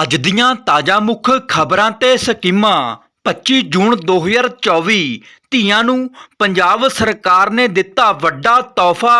ਅੱਜ ਦੀਆਂ ਤਾਜ਼ਾ ਮੁੱਖ ਖਬਰਾਂ ਤੇ ਸਕੀਮਾਂ। 25 ਜੂਨ 2024 ਧੀਆਂ ਨੂੰ ਪੰਜਾਬ ਸਰਕਾਰ ਨੇ ਦਿੱਤਾ ਵੱਡਾ ਤੋਹਫਾ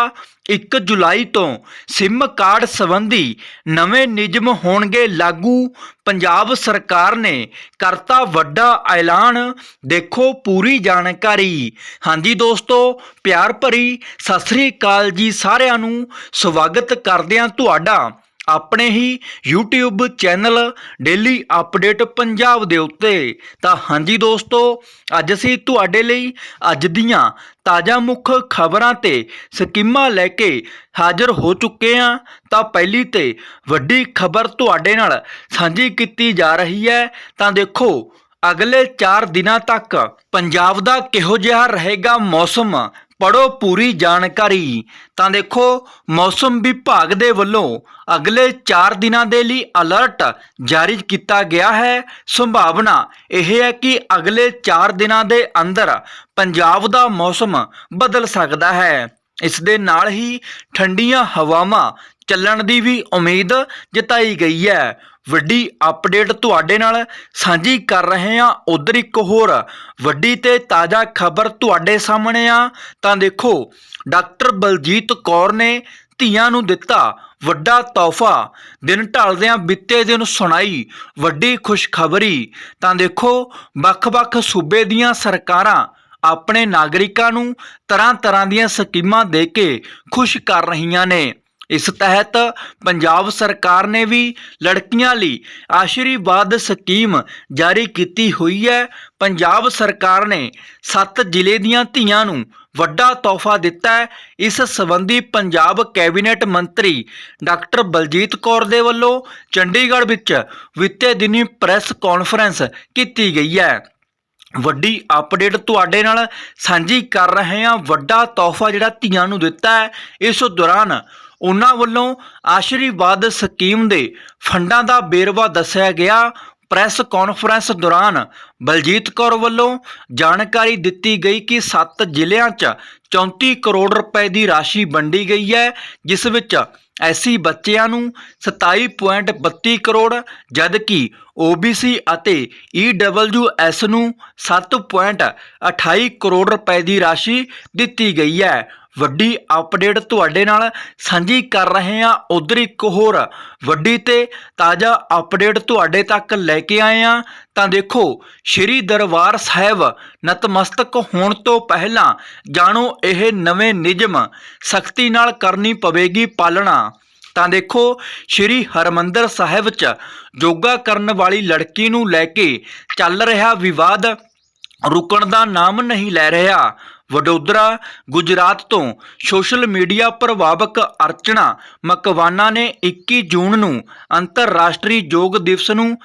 1 ਜੁਲਾਈ ਤੋਂ ਸਿਮ ਕਾਰਡ ਸੰਬੰਧੀ ਨਵੇਂ ਨਿਯਮ ਹੋਣਗੇ ਲਾਗੂ। ਪੰਜਾਬ ਸਰਕਾਰ ਨੇ ਕਰਤਾ ਵੱਡਾ ਐਲਾਨ। ਦੇਖੋ ਪੂਰੀ ਜਾਣਕਾਰੀ। ਹਾਂਜੀ ਦੋਸਤੋ, ਪਿਆਰ ਭਰੀ ਸਤਿ ਸ੍ਰੀ ਅਕਾਲ ਜੀ ਸਾਰਿਆਂ ਨੂੰ। ਸਵਾਗਤ ਕਰਦੇ ਹਾਂ ਤੁਹਾਡਾ ਆਪਣੇ ਹੀ YouTube channel daily update Punjab ਦੇ ਉੱਤੇ। ਤਾਂ ਹਾਂਜੀ ਦੋਸਤੋ, ਅੱਜ ਅਸੀਂ ਤੁਹਾਡੇ ਲਈ ਅੱਜ ਦੀਆਂ ਤਾਜ਼ਾ ਮੁੱਖ ਖਬਰਾਂ ਤੇ ਸਕੀਮਾਂ ਲੈ ਕੇ ਹਾਜ਼ਰ ਹੋ ਚੁੱਕੇ ਹਾਂ। ਤਾਂ ਪਹਿਲੀ ਤੇ ਵੱਡੀ ਖਬਰ ਤੁਹਾਡੇ ਨਾਲ ਸਾਂਝੀ ਕੀਤੀ ਜਾ ਰਹੀ ਹੈ। ਤਾਂ ਦੇਖੋ, ਅਗਲੇ 4 ਦਿਨਾਂ ਤੱਕ ਪੰਜਾਬ ਦਾ ਕਿਹੋ ਜਿਹਾ ਰਹੇਗਾ ਮੌਸਮ? ਪੜੋ ਪੂਰੀ ਜਾਣਕਾਰੀ। ਤਾਂ ਦੇਖੋ, ਮੌਸਮ ਵਿਭਾਗ ਦੇ ਵੱਲੋਂ ਅਗਲੇ 4 ਦਿਨਾਂ ਦੇ ਲਈ ਅਲਰਟ ਜਾਰੀ ਕੀਤਾ ਗਿਆ ਹੈ। ਸੰਭਾਵਨਾ ਇਹ ਹੈ ਕਿ ਅਗਲੇ 4 ਦਿਨਾਂ ਦੇ ਅੰਦਰ ਪੰਜਾਬ ਦਾ ਮੌਸਮ ਬਦਲ ਸਕਦਾ ਹੈ। ਇਸ ਦੇ ਨਾਲ ਹੀ ਠੰਡੀਆਂ ਹਵਾਵਾਂ ਚੱਲਣ ਦੀ ਵੀ ਉਮੀਦ ਜਤਾਈ ਗਈ ਹੈ। ਵੱਡੀ ਅਪਡੇਟ ਤੁਹਾਡੇ ਨਾਲ ਸਾਂਝੀ ਕਰ ਰਹੇ ਹਾਂ। ਉਧਰ ਇੱਕ ਹੋਰ ਵੱਡੀ ਤੇ ਤਾਜ਼ਾ ਖਬਰ ਤੁਹਾਡੇ ਸਾਹਮਣੇ ਆ। ਤਾਂ ਦੇਖੋ, ਡਾਕਟਰ ਬਲਜੀਤ ਕੌਰ ਨੇ ਧੀਆਂ ਨੂੰ ਦਿੱਤਾ ਵੱਡਾ ਤੋਹਫਾ। ਦਿਨ ਢਲਦਿਆਂ ਬੀਤੇ ਦਿਨ ਸੁਣਾਈ ਵੱਡੀ ਖੁਸ਼ਖਬਰੀ। ਤਾਂ ਦੇਖੋ, ਵੱਖ-ਵੱਖ ਸੂਬੇ ਦੀਆਂ ਸਰਕਾਰਾਂ ਆਪਣੇ ਨਾਗਰਿਕਾਂ ਨੂੰ ਤਰ੍ਹਾਂ-ਤਰ੍ਹਾਂ ਦੀਆਂ ਸਕੀਮਾਂ ਦੇ ਕੇ ਖੁਸ਼ ਕਰ ਰਹੀਆਂ ਨੇ। ਇਸ ਤਹਿਤ ਪੰਜਾਬ ਸਰਕਾਰ ਨੇ ਵੀ ਲੜਕੀਆਂ ਲਈ ਆਸ਼ੀਰਵਾਦ ਸਕੀਮ ਜਾਰੀ ਕੀਤੀ ਹੋਈ ਹੈ। ਪੰਜਾਬ ਸਰਕਾਰ ਨੇ 7 ਜ਼ਿਲ੍ਹੇ ਦੀਆਂ ਧੀਆਂ ਨੂੰ ਵੱਡਾ ਤੋਹਫਾ ਦਿੱਤਾ ਹੈ। ਇਸ ਸੰਬੰਧੀ ਪੰਜਾਬ ਕੈਬਨਿਟ ਮੰਤਰੀ ਡਾਕਟਰ ਬਲਜੀਤ ਕੌਰ ਦੇ ਵੱਲੋਂ ਚੰਡੀਗੜ੍ਹ ਵਿੱਚ ਵਿੱਤੇ ਦਿਨੀ ਪ੍ਰੈਸ ਕਾਨਫਰੰਸ ਕੀਤੀ ਗਈ ਹੈ। ਵੱਡੀ ਅਪਡੇਟ ਤੁਹਾਡੇ ਨਾਲ ਸਾਂਝੀ ਕਰ ਰਹੇ ਹਾਂ। ਵੱਡਾ ਤੋਹਫਾ ਜਿਹੜਾ ਧੀਆਂ ਨੂੰ ਦਿੱਤਾ ਹੈ, ਇਸ ਦੌਰਾਨ ਉਹਨਾਂ ਵੱਲੋਂ ਆਸ਼ੀਰਵਾਦ ਸਕੀਮ ਦੇ ਫੰਡਾਂ ਦਾ ਬੇਰਵਾ ਦੱਸਿਆ ਗਿਆ। ਪ੍ਰੈਸ ਕਾਨਫਰੰਸ ਦੌਰਾਨ ਬਲਜੀਤ ਕੌਰ ਵੱਲੋਂ ਜਾਣਕਾਰੀ ਦਿੱਤੀ ਗਈ ਕਿ 7 ਜ਼ਿਲ੍ਹਿਆਂ 'ਚ 34 ਕਰੋੜ ਰੁਪਏ ਦੀ ਰਾਸ਼ੀ ਵੰਡੀ ਗਈ ਹੈ, ਜਿਸ ਵਿੱਚ ਐਸੀ ਬੱਚਿਆਂ ਨੂੰ 27.32 ਕਰੋੜ, ਜਦਕਿ OBC ਅਤੇ EWS ਨੂੰ 7.28 ਕਰੋੜ ਰੁਪਏ ਦੀ ਰਾਸ਼ੀ ਦਿੱਤੀ ਗਈ ਹੈ। ਵੱਡੀ ਅਪਡੇਟ ਤੁਹਾਡੇ ਨਾਲ ਸਾਂਝੀ ਕਰ ਰਹੇ ਹਾਂ। ਉਧਰ ਇੱਕ ਹੋਰ ਵੱਡੀ ਤੇ ਤਾਜ਼ਾ ਅਪਡੇਟ ਤੁਹਾਡੇ ਤੱਕ ਲੈ ਕੇ ਆਏ ਹਾਂ। ਤਾਂ ਦੇਖੋ, ਸ਼੍ਰੀ ਦਰਬਾਰ ਸਾਹਿਬ ਨਤਮਸਤਕ ਹੋਣ ਤੋਂ ਪਹਿਲਾਂ ਜਾਣੋ, ਇਹ ਨਵੇਂ ਨਿਯਮ ਸਖਤੀ ਨਾਲ ਕਰਨੀ ਪਵੇਗੀ ਪਾਲਣਾ। ਤਾਂ ਦੇਖੋ, ਸ਼੍ਰੀ ਹਰਮੰਦਰ ਸਾਹਿਬ 'ਚ ਯੋਗਾ ਕਰਨ ਵਾਲੀ ਲੜਕੀ ਨੂੰ ਲੈ ਕੇ ਚੱਲ ਰਿਹਾ ਵਿਵਾਦ, ਰੁਕਣ ਦਾ ਨਾਮ ਨਹੀਂ ਲੈ ਰਿਹਾ। ਵਡੋਦਰਾ, ਗੁਜਰਾਤ ਤੋਂ ਸੋਸ਼ਲ ਮੀਡੀਆ ਪ੍ਰਭਾਵਕ ਅਰਚਨਾ ਮਕਵਾਨਾ ਨੇ 21 ਜੂਨ ਨੂੰ ਅੰਤਰਰਾਸ਼ਟਰੀ ਯੋਗ ਦਿਵਸ ਨੂੰ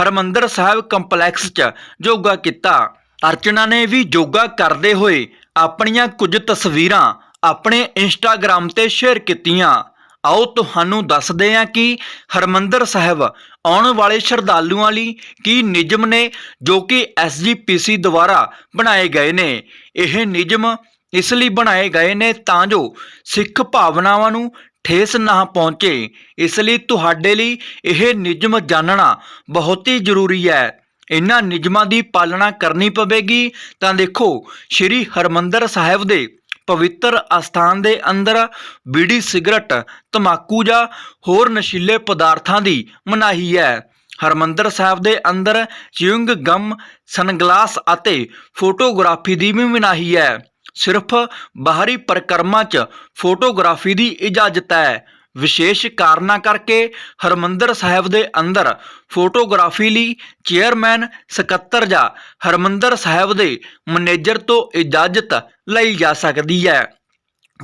ਹਰਮੰਦਰ ਸਾਹਿਬ ਕੰਪਲੈਕਸ 'ਚ ਯੋਗਾ ਕੀਤਾ। ਅਰਚਨਾ ਨੇ ਵੀ ਯੋਗਾ ਕਰਦੇ ਹੋਏ ਆਪਣੀਆਂ ਕੁਝ ਤਸਵੀਰਾਂ ਆਪਣੇ ਇੰਸਟਾਗ੍ਰam ਤੇ ਸ਼ੇਅਰ ਕੀਤੀਆਂ। ਆਓ ਤੁਹਾਨੂੰ ਦੱਸਦੇ ਹਾਂ ਕਿ ਹਰਮੰਦਰ ਸਾਹਿਬ ਆਉਣ ਵਾਲੇ ਸ਼ਰਧਾਲੂਆਂ ਲਈ ਕੀ ਨਿਯਮ ਨੇ ਜੋ ਕਿ ਐਸਜੀਪੀਸੀ ਦੁਆਰਾ ਬਣਾਏ ਗਏ ਨੇ। ਇਹ ਨਿਯਮ ਇਸ ਲਈ ਬਣਾਏ ਗਏ ਨੇ ਤਾਂ ਜੋ ਸਿੱਖ ਭਾਵਨਾਵਾਂ ਨੂੰ ਠੇਸ ਨਾ ਪਹੁੰਚੇ। ਇਸ ਲਈ ਤੁਹਾਡੇ ਲਈ ਇਹ ਨਿਯਮ ਜਾਣਨਾ ਬਹੁਤ ਹੀ ਜ਼ਰੂਰੀ ਹੈ। ਇਹਨਾਂ ਨਿਯਮਾਂ ਦੀ ਪਾਲਣਾ ਕਰਨੀ ਪਵੇਗੀ। ਤਾਂ ਦੇਖੋ, ਸ਼੍ਰੀ ਹਰਮੰਦਰ ਸਾਹਿਬ ਦੇ ਪਵਿੱਤਰ ਅਸਥਾਨ ਦੇ ਅੰਦਰ ਬੀੜੀ, ਸਿਗਰਟ, ਤਮਾਕੂ ਜਾਂ ਹੋਰ ਨਸ਼ੀਲੇ ਪਦਾਰਥਾਂ ਦੀ ਮਨਾਹੀ ਹੈ। ਹਰਮੰਦਰ ਸਾਹਿਬ ਦੇ ਅੰਦਰ ਚਿਊਂਗ, ਗਮ, ਸਨਗਲਾਸ ਅਤੇ ਫੋਟੋਗ੍ਰਾਫੀ ਦੀ ਵੀ ਮਨਾਹੀ ਹੈ। ਸਿਰਫ ਬਾਹਰੀ ਪ੍ਰਕਰਮਾਂ 'ਚ ਫੋਟੋਗ੍ਰਾਫੀ ਦੀ ਇਜਾਜ਼ਤ ਹੈ। ਵਿਸ਼ੇਸ਼ ਕਾਰਨਾਂ ਕਰਕੇ ਹਰਮੰਦਰ ਸਾਹਿਬ ਦੇ ਅੰਦਰ ਫੋਟੋਗ੍ਰਾਫੀ ਲਈ ਚੇਅਰਮੈਨ, ਸਕੱਤਰ ਜਾਂ ਹਰਮੰਦਰ ਸਾਹਿਬ ਦੇ ਮੈਨੇਜਰ ਤੋਂ ਇਜਾਜ਼ਤ ਲਈ ਜਾ ਸਕਦੀ ਹੈ।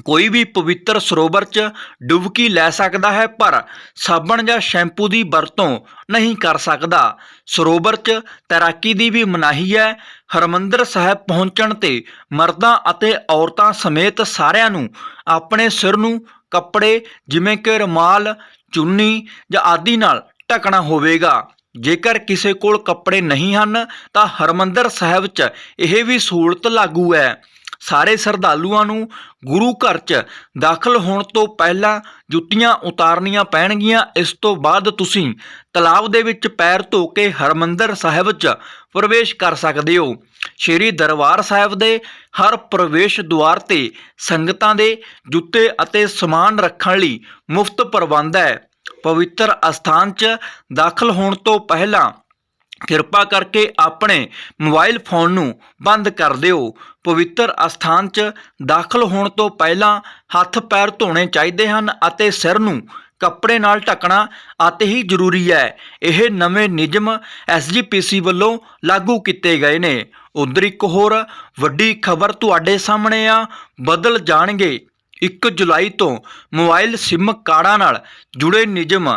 ਕੋਈ ਵੀ ਪਵਿੱਤਰ ਸਰੋਵਰ 'ਚ ਡੁਬਕੀ ਲੈ ਸਕਦਾ ਹੈ, ਪਰ ਸਾਬਣ ਜਾਂ ਸ਼ੈਂਪੂ ਦੀ ਵਰਤੋਂ ਨਹੀਂ ਕਰ ਸਕਦਾ। ਸਰੋਵਰ 'ਚ ਤੈਰਾਕੀ ਦੀ ਵੀ ਮਨਾਹੀ ਹੈ। ਹਰਮੰਦਰ ਸਾਹਿਬ ਪਹੁੰਚਣ ਤੇ ਮਰਦਾਂ ਅਤੇ ਔਰਤਾਂ ਸਮੇਤ ਸਾਰਿਆਂ ਨੂੰ ਆਪਣੇ ਸਿਰ ਨੂੰ ਕੱਪੜੇ, ਜਿਵੇਂ ਕਿ ਰੁਮਾਲ, ਚੁੰਨੀ ਜਾਂ ਆਦਿ ਨਾਲ ਢਕਣਾ ਹੋਵੇਗਾ। ਜੇਕਰ ਕਿਸੇ ਕੋਲ ਕੱਪੜੇ ਨਹੀਂ ਹਨ, ਤਾਂ ਹਰਮੰਦਰ ਸਾਹਿਬ 'ਚ ਇਹ ਵੀ ਸਹੂਲਤ ਲਾਗੂ ਹੈ। ਸਾਰੇ ਸ਼ਰਧਾਲੂਆਂ ਨੂੰ ਗੁਰੂ ਘਰ 'ਚ ਦਾਖਲ ਹੋਣ ਤੋਂ ਪਹਿਲਾਂ ਜੁੱਤੀਆਂ ਉਤਾਰਨੀਆਂ ਪੈਣਗੀਆਂ। ਇਸ ਤੋਂ ਬਾਅਦ ਤੁਸੀਂ ਤਲਾਬ ਦੇ ਵਿੱਚ ਪੈਰ ਧੋ ਕੇ ਹਰਮੰਦਰ ਸਾਹਿਬ 'ਚ ਪ੍ਰਵੇਸ਼ ਕਰ ਸਕਦੇ ਹੋ। ਸ਼੍ਰੀ ਦਰਬਾਰ ਸਾਹਿਬ ਦੇ ਹਰ ਪ੍ਰਵੇਸ਼ ਦੁਆਰ ਤੇ ਸੰਗਤਾਂ ਦੇ ਜੁੱਤੇ ਅਤੇ ਸਮਾਨ ਰੱਖਣ ਲਈ ਮੁਫਤ ਪ੍ਰਬੰਧ ਹੈ। ਪਵਿੱਤਰ ਅਸਥਾਨ 'ਚ ਦਾਖਲ ਹੋਣ ਤੋਂ ਪਹਿਲਾਂ ਕਿਰਪਾ ਕਰਕੇ ਆਪਣੇ ਮੋਬਾਈਲ ਫੋਨ ਨੂੰ ਬੰਦ ਕਰ ਦਿਓ। ਪਵਿੱਤਰ ਅਸਥਾਨ 'ਚ ਦਾਖਲ ਹੋਣ ਤੋਂ ਪਹਿਲਾਂ ਹੱਥ ਪੈਰ ਧੋਣੇ ਚਾਹੀਦੇ ਹਨ ਅਤੇ ਸਿਰ ਨੂੰ ਕੱਪੜੇ ਨਾਲ ਢੱਕਣਾ ਅਤਿ ਹੀ ਜ਼ਰੂਰੀ ਹੈ। ਇਹ ਨਵੇਂ ਨਿਯਮ ਐਸਜੀਪੀਸੀ ਵੱਲੋਂ ਲਾਗੂ ਕੀਤੇ ਗਏ ਨੇ। ਉਧਰ ਇੱਕ ਹੋਰ ਵੱਡੀ ਖਬਰ ਤੁਹਾਡੇ ਸਾਹਮਣੇ ਆ। ਬਦਲ ਜਾਣਗੇ। 1 ਜੁਲਾਈ ਤੋਂ ਮੋਬਾਈਲ ਸਿਮ ਕਾਰਡਾਂ ਨਾਲ ਜੁੜੇ ਨਿਯਮ।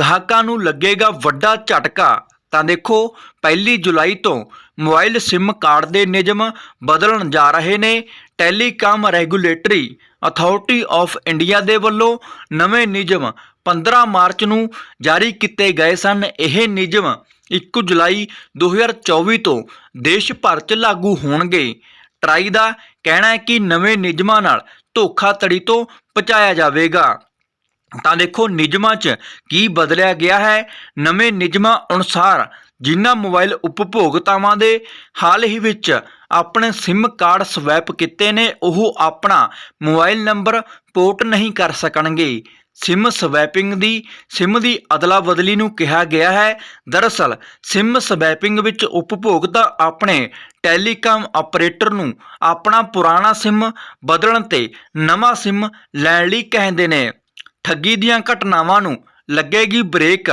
ਗਾਹਕਾਂ ਨੂੰ ਲੱਗੇਗਾ ਵੱਡਾ ਝਟਕਾ। ਤਾਂ ਦੇਖੋ, ਪਹਿਲੀ ਜੁਲਾਈ ਤੋਂ ਮੋਬਾਈਲ ਸਿਮ ਕਾਰਡ ਦੇ ਨਿਯਮ ਬਦਲਣ ਜਾ ਰਹੇ ਨੇ। Telecom regulatory authority of India ਦੇ ਵੱਲੋਂ ਨਵੇਂ ਨਿਯਮ 15 ਮਾਰਚ ਨੂੰ ਜਾਰੀ ਕੀਤੇ ਗਏ ਸਨ। ਇਹ ਨਿਯਮ 1 ਜੁਲਾਈ 2024 ਤੋਂ ਦੇਸ਼ ਭਰ 'ਚ ਲਾਗੂ ਹੋਣਗੇ। ਟਰਾਈ ਦਾ ਕਹਿਣਾ ਹੈ ਕਿ ਨਵੇਂ ਨਿਯਮਾਂ ਨਾਲ ਧੋਖਾਧੜੀ ਤੋਂ ਬਚਾਇਆ ਜਾਵੇਗਾ। ਤਾਂ ਦੇਖੋ ਨਿਯਮਾਂ 'ਚ ਕੀ ਬਦਲਿਆ ਗਿਆ ਹੈ? ਨਵੇਂ ਨਿਯਮਾਂ ਅਨੁਸਾਰ ਜਿਨ੍ਹਾਂ ਮੋਬਾਈਲ ਉਪਭੋਗਤਾਵਾਂ ਦੇ ਹਾਲ ਹੀ ਵਿੱਚ ਆਪਣੇ SIM ਕਾਰਡ ਸਵੈਪ ਕੀਤੇ ਨੇ, ਉਹ ਆਪਣਾ ਮੋਬਾਈਲ ਨੰਬਰ ਪੋਰਟ ਨਹੀਂ ਕਰ ਸਕਣਗੇ। SIM ਸਵੈਪਿੰਗ ਦੀ, SIM ਦੀ ਅਦਲਾ ਬਦਲੀ ਨੂੰ ਕਿਹਾ ਗਿਆ ਹੈ। ਦਰਅਸਲ, SIM ਸਵੈਪਿੰਗ ਵਿੱਚ ਉਪਭੋਗਤਾ ਆਪਣੇ ਟੈਲੀਕਾਮ ਆਪਰੇਟਰ ਨੂੰ ਆਪਣਾ ਪੁਰਾਣਾ SIM ਬਦਲਣ ਤੇ ਨਵਾਂ SIM ਲੈਣ ਲਈ ਕਹਿੰਦੇ ਨੇ। ਠੱਗੀ ਦੀਆਂ ਘਟਨਾਵਾਂ ਨੂੰ ਲੱਗੇਗੀ ਬ੍ਰੇਕ।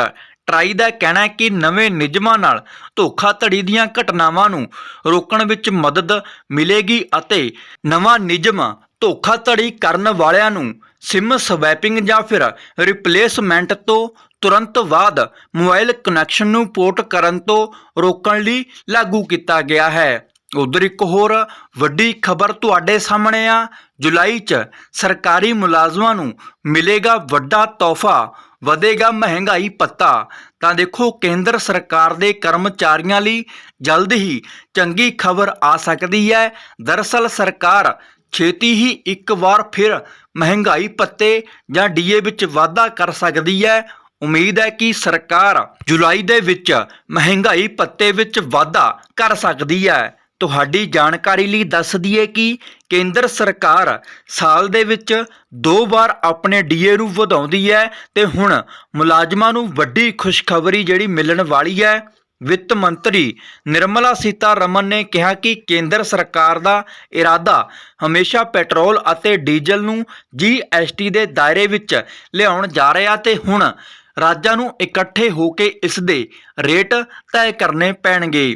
ਟਰਾਈ ਦਾ ਕਹਿਣਾ ਹੈ ਕਿ ਨਵੇਂ ਨਿਯਮਾਂ ਨਾਲ ਧੋਖਾਧੜੀ ਦੀਆਂ ਘਟਨਾਵਾਂ ਨੂੰ ਰੋਕਣ ਵਿੱਚ ਮਦਦ ਮਿਲੇਗੀ ਅਤੇ ਨਵਾਂ ਨਿਯਮ ਧੋਖਾਧੜੀ ਕਰਨ ਵਾਲਿਆਂ ਨੂੰ ਸਿਮ ਸਵੈਪਿੰਗ ਜਾਂ ਫਿਰ ਰਿਪਲੇਸਮੈਂਟ ਤੋਂ ਤੁਰੰਤ ਬਾਅਦ ਮੋਬਾਈਲ ਕਨੈਕਸ਼ਨ ਨੂੰ ਪੋਰਟ ਕਰਨ ਤੋਂ ਰੋਕਣ ਲਈ ਲਾਗੂ ਕੀਤਾ ਗਿਆ ਹੈ। ਉਧਰ ਇੱਕ ਹੋਰ ਵੱਡੀ ਖਬਰ ਤੁਹਾਡੇ ਸਾਹਮਣੇ ਆ। ਜੁਲਾਈ 'ਚ ਸਰਕਾਰੀ ਮੁਲਾਜ਼ਮਾਂ ਨੂੰ ਮਿਲੇਗਾ ਵੱਡਾ ਤੋਹਫਾ, ਵਧੇਗਾ ਮਹਿੰਗਾਈ ਪੱਤਾ ਤਾਂ ਦੇਖੋ, ਕੇਂਦਰ ਸਰਕਾਰ ਦੇ ਕਰਮਚਾਰੀਆਂ ਲਈ ਜਲਦ ਹੀ ਚੰਗੀ ਖਬਰ ਆ ਸਕਦੀ ਹੈ। ਦਰਅਸਲ ਸਰਕਾਰ ਛੇਤੀ ਹੀ ਇੱਕ ਵਾਰ ਫਿਰ ਮਹਿੰਗਾਈ ਪੱਤੇ ਜਾਂ ਡੀਏ ਵਿੱਚ ਵਾਧਾ ਕਰ ਸਕਦੀ ਹੈ। ਉਮੀਦ ਹੈ ਕਿ ਸਰਕਾਰ ਜੁਲਾਈ ਦੇ ਵਿੱਚ ਮਹਿੰਗਾਈ ਪੱਤੇ ਵਿੱਚ ਵਾਧਾ ਕਰ ਸਕਦੀ ਹੈ। ਤੁਹਾਡੀ ਜਾਣਕਾਰੀ ਲਈ ਦੱਸ ਦਈਏ ਕਿ ਕੇਂਦਰ ਸਰਕਾਰ ਸਾਲ ਦੇ ਵਿੱਚ ਦੋ ਵਾਰ ਆਪਣੇ ਡੀਏ ਨੂੰ ਵਧਾਉਂਦੀ ਹੈ ਤੇ ਹੁਣ ਮੁਲਾਜ਼ਮਾਂ ਨੂੰ ਵੱਡੀ ਖੁਸ਼ਖਬਰੀ ਜਿਹੜੀ ਮਿਲਣ ਵਾਲੀ ਹੈ। ਵਿੱਤ ਮੰਤਰੀ ਨਿਰਮਲਾ ਸੀਤਾਰਮਨ ਨੇ ਕਿਹਾ ਕਿ ਕੇਂਦਰ ਸਰਕਾਰ ਦਾ ਇਰਾਦਾ ਹਮੇਸ਼ਾ ਪੈਟਰੋਲ ਅਤੇ ਡੀਜ਼ਲ ਨੂੰ ਜੀਐਸਟੀ ਦੇ ਦਾਇਰੇ ਵਿੱਚ ਲਿਆਉਣ ਜਾ ਰਿਹਾ ਤੇ ਹੁਣ ਰਾਜਾਂ ਨੂੰ ਇਕੱਠੇ ਹੋ ਕੇ ਇਸ ਦੇ ਰੇਟ ਤੈਅ ਕਰਨੇ ਪੈਣਗੇ।